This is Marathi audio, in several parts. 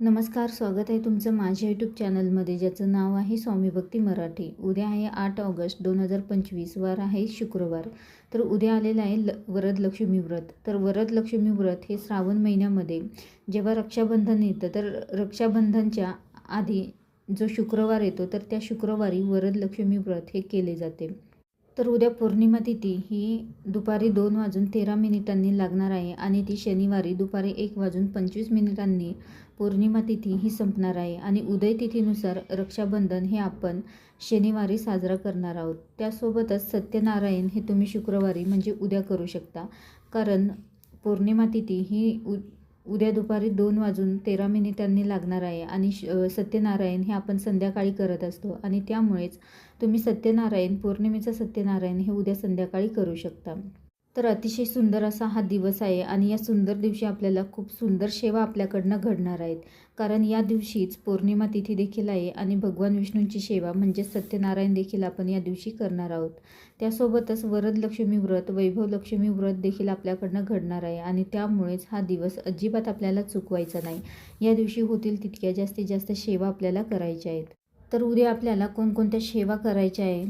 नमस्कार स्वागत आहे तुमचं माझ्या यूट्यूब चॅनलमध्ये ज्याचं नाव आहे स्वामी भक्ती मराठी. उद्या आहे आठ ऑगस्ट दोन हजार पंचवीस वार आहे शुक्रवार. तर उद्या आलेलं आहे ल वरद लक्ष्मी व्रत. तर वरद लक्ष्मी व्रत हे श्रावण महिन्यामध्ये जेव्हा रक्षाबंधन येतं तर रक्षाबंधनच्या आधी जो शुक्रवार येतो तर त्या शुक्रवारी वरद लक्ष्मी व्रत हे केले जाते. तर उद्या पौर्णिमा तिथी ही दुपारी दोन वाजून तेरा मिनिटांनी लागणार आहे आणि ती शनिवारी दुपारी एक वाजून पंचवीस मिनिटांनी पौर्णिमा तिथी ही संपणार आहे. आणि उदय तिथीनुसार रक्षाबंधन हे आपण शनिवारी साजरा करणार आहोत. त्यासोबतच सत्यनारायण हे तुम्ही शुक्रवारी म्हणजे उद्या करू शकता. कारण पौर्णिमा तिथी ही उ उद्या दुपारी दोन वाजून तेरा मिनिटांनी लागणार आहे आणि श सत्यनारायण हे आपण संध्याकाळी करत असतो आणि त्यामुळेच तुम्ही सत्यनारायण पौर्णिमेचं सत्यनारायण हे उद्या संध्याकाळी करू शकता. तर अतिशय सुंदर असा हा दिवस आहे आणि या सुंदर दिवशी आपल्याला खूप सुंदर सेवा आपल्याकडनं घडणार आहेत. कारण या दिवशीच पौर्णिमा तिथी देखील आहे आणि भगवान विष्णूंची सेवा म्हणजे सत्यनारायण देखील आपण या दिवशी करणार आहोत. त्यासोबतच वरद लक्ष्मी व्रत वैभव लक्ष्मी व्रत देखील आपल्याकडनं घडणार आहे आणि त्यामुळेच हा दिवस अजिबात आपल्याला चुकवायचा नाही. या दिवशी होतील तितक्या जास्तीत जास्त सेवा आपल्याला करायच्या आहेत. तर उद्या आपल्याला कोणकोणत्या सेवा करायच्या आहे?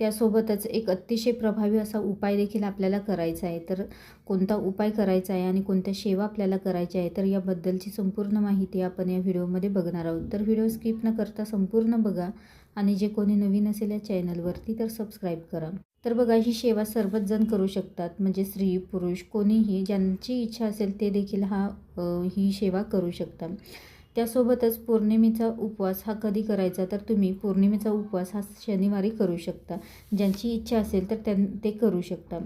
त्यासोबतच एक अतिशय प्रभावी असा उपाय देखील आपल्याला करायचा आहे. तर कोणता उपाय करायचा आहे आणि कोणत्या सेवा आपल्याला करायच्या आहे तर याबद्दलची संपूर्ण माहिती आपण या व्हिडिओमध्ये बघणार आहोत. तर व्हिडिओ स्किप न करता संपूर्ण बघा आणि जे कोणी नवीन असेल या चॅनलवरती तर सबस्क्राईब करा. तर बघा ही सेवा सर्वच जण करू शकतात. म्हणजे स्त्री पुरुष कोणीही ज्यांची इच्छा असेल ते देखील हा ही सेवा करू शकतात. त्यासोबतच पौर्णिमेचा उपवास हा कधी करायचा? तर तुम्ही पौर्णिमेचा उपवास हा शनिवारी करू शकता. ज्यांची इच्छा असेल तर त्यां ते करू शकता.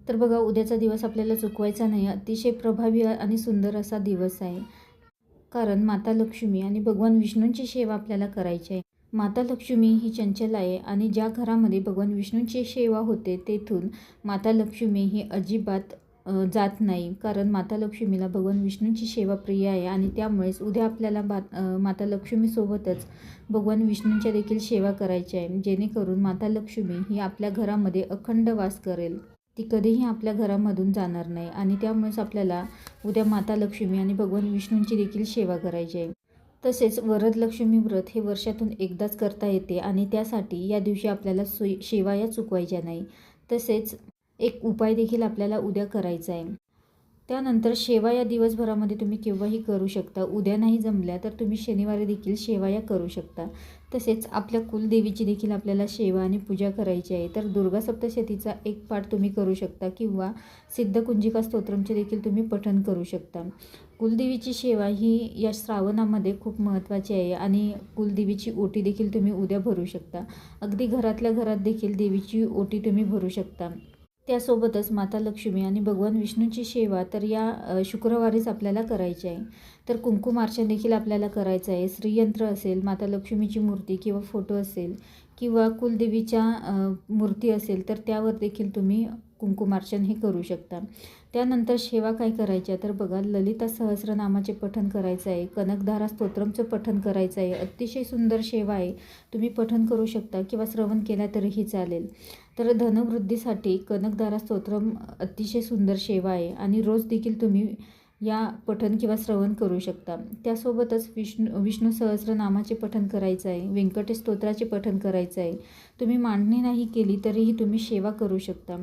तर बघा उद्याचा दिवस आपल्याला चुकवायचा नाही. अतिशय प्रभावी आणि सुंदर असा दिवस आहे. कारण माता लक्ष्मी आणि भगवान विष्णूंची सेवा आपल्याला करायची आहे. माता लक्ष्मी ही चंचल आहे आणि ज्या घरामध्ये भगवान विष्णूंची सेवा होते तेथून माता लक्ष्मी ही अजिबात जात नाही. कारण माता लक्ष्मीला भगवान विष्णूंची सेवा प्रिय आहे आणि त्यामुळेच उद्या आपल्याला बात माता लक्ष्मीसोबतच भगवान विष्णूंच्या देखील सेवा करायची आहे. जेणेकरून माता लक्ष्मी ही आपल्या घरामध्ये अखंड वास करेल. ती कधीही आपल्या घरामधून जाणार नाही आणि त्यामुळेच आपल्याला उद्या माता लक्ष्मी आणि भगवान विष्णूंची देखील सेवा करायची आहे. तसेच वरदलक्ष्मी व्रत हे वर्षातून एकदाच करता येते आणि त्यासाठी या दिवशी आपल्याला सोयी सेवा या चुकवायच्या नाही. तसेच एक उपाय देखील आपल्याला उद्या करायचा आहे. त्यानंतर शेवा या दिवसभरामध्ये तुम्ही केव्हाही करू शकता. उद्या नाही जमल्या तर तुम्ही शनिवारी देखील शेवाया करू शकता. तसेच आपल्या कुलदेवीची देखील आपल्याला सेवा आणि पूजा करायची आहे. तर दुर्गा सप्तशतीचा एक पाठ तुम्ही करू शकता किंवा सिद्धकुंजिका स्तोत्रमचे देखील तुम्ही पठण करू शकता. कुलदेवीची सेवा ही या श्रावणामध्ये खूप महत्त्वाची आहे आणि कुलदेवीची ओटी देखील तुम्ही उद्या भरू शकता. अगदी घरातल्या घरात देखील देवीची ओटी तुम्ही भरू शकता. त्यासोबतच माता लक्ष्मी आणि भगवान विष्णूची सेवा तर या शुक्रवारीच आपल्याला करायची आहे. तर कुंकुमार्चन देखील आपल्याला करायचं आहे. श्रीयंत्र असेल माता लक्ष्मीची मूर्ती किंवा फोटो असेल किंवा कुलदेवीच्या मूर्ती असेल तर त्यावर देखील तुम्ही कुंकुमार्चन हे करू शकता. त्यानंतर सेवा काय करायच्या? तर बघा ललिता सहस्रनामाचे पठन करायचं आहे कनकधारा स्तोत्रमचं पठन करायचं आहे अतिशय सुंदर सेवा आहे. तुम्ही पठन करू शकता किंवा श्रवण केला तरीही चालेल. तर धनवृद्धीसाठी कनकधारा स्तोत्रम अतिशय सुंदर सेवा आहे आणि रोज देखील तुम्ही या पठन किंवा श्रवण करू शकता. त्यासोबतच विष्णू विष्णू सहस्रनामाचे पठन करायचं आहे व्यंकटेश स्तोत्राचे पठन करायचं आहे. तुम्ही मांडणी नाही केली तरीही तुम्ही सेवा करू शकता.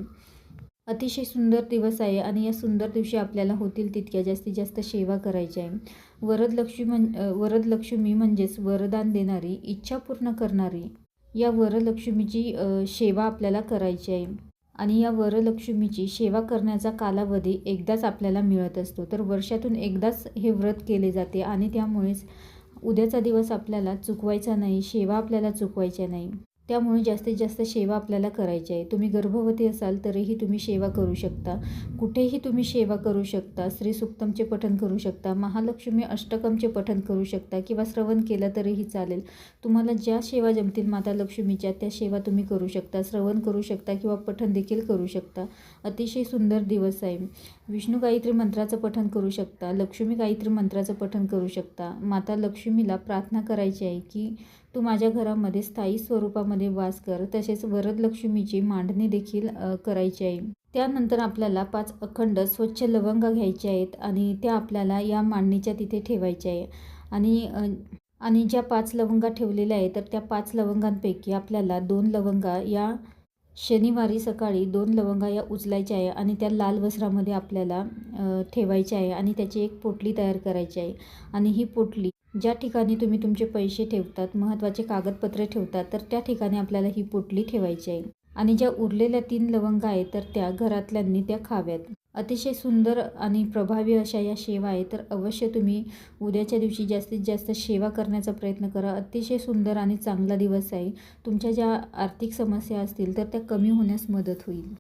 अतिशय सुंदर दिवस आहे आणि या सुंदर दिवशी आपल्याला होतील तितक्या जास्तीत जास्त सेवा करायची आहे. वरदलक्ष्मी म्हण वरदलक्ष्मी म्हणजेच वरदान देणारी इच्छा पूर्ण करणारी या वरलक्ष्मीची सेवा आपल्याला करायची आहे. आणि या वरलक्ष्मीची सेवा करण्याचा कालावधी एकदाच आपल्याला मिळत असतो. तर वर्षातून एकदाच हे व्रत केले जाते आणि त्यामुळेच उद्याचा दिवस आपल्याला चुकवायचा नाही सेवा आपल्याला चुकवायच्या नाही. त्यामुळे जास्तीत जास्त सेवा आपल्याला करायची आहे. तुम्ही गर्भवती असाल तरीही तुम्ही सेवा करू शकता. कुठेही तुम्ही सेवा करू शकता. श्री पठन पठण करू शकता. महालक्ष्मी अष्टकमचे पठण करू शकता किंवा श्रवण केलं तरीही चालेल. तुम्हाला ज्या सेवा जमतील माता लक्ष्मीच्या त्या सेवा तुम्ही करू शकता. श्रवण करू शकता किंवा पठण देखील करू शकता. अतिशय सुंदर दिवस आहे. विष्णू गायत्री मंत्राचं पठण करू शकता. लक्ष्मी गायत्री मंत्राचं पठण करू शकता. माता लक्ष्मीला प्रार्थना करायची आहे की तू माझ्या घरामध्ये स्थायी स्वरूपामध्ये वास कर. तसेच वरदलक्ष्मीची मांडणी देखील करायची आहे. त्यानंतर आपल्याला पाच अखंड स्वच्छ लवंगा घ्यायच्या आहेत आणि त्या आपल्याला या मांडणीच्या तिथे ठेवायच्या आहे. आणि आणि ज्या पाच लवंगा ठेवलेल्या आहेत तर त्या पाच लवंगांपैकी आपल्याला दोन लवंगा या शनिवारी सकाळी दोन लवंगा या उचलायच्या आहे आणि त्या लाल वस्त्रामध्ये आपल्याला ठेवायच्या आहे आणि त्याची एक पोटली तयार करायची आहे. आणि ही पोटली ज्या ठिकाणी तुम्ही तुमचे पैसे ठेवतात महत्त्वाचे कागदपत्रे ठेवतात तर त्या ठिकाणी आपल्याला ही पोटली ठेवायची आहे. आणि ज्या उरलेल्या तीन लवंगा आहेत तर त्या घरातल्यांनी त्या खाव्यात. अतिशय सुंदर आणि प्रभावी अशा या सेवा आहे तर अवश्य तुम्ही उद्याच्या दिवशी जास्तीत जास्त सेवा करण्याचा प्रयत्न करा. अतिशय सुंदर आणि चांगला दिवस आहे. तुमच्या ज्या आर्थिक समस्या असतील तर त्या कमी होण्यास मदत होईल.